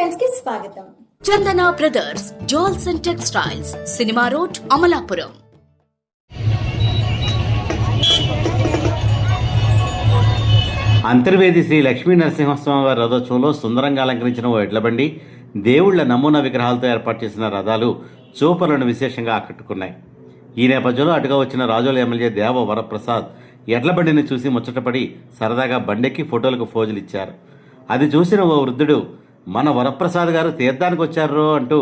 స్వాగతం. Chandana brothers jewels and textiles cinema road Amalapuram. Antarvedi Sri Lakshmi Narasimhaswamy వారి రథోత్సవంలో సుందరంగా అలంకరించిన ఓ ఎడ్లబండి దేవుళ్ళ నమూనా విగ్రహాలతో ఏర్పాటు చేసిన రథాలు చూపరులను విశేషంగా ఆకట్టుకున్నాయి. ఈ నేపథ్యంలో అటుగా వచ్చిన రాజోల ఎమ్మెల్యే దేవ వరప్రసాద్ ఎడ్లబండిని చూసి ముచ్చటపడి సరదాగా బండెక్కి ఫోటోలకు ఫోజులు ఇచ్చారు. అది చూసిన ఓ వృద్ధుడు మన వరప్రసాద్ గారు తీర్థానికి వచ్చారు అంటూ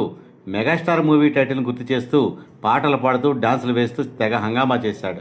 మెగాస్టార్ మూవీ టైటిల్ను గుర్తు చేస్తూ పాటలు పాడుతూ డాన్సులు వేస్తూ తెగ హంగామా చేశాడు.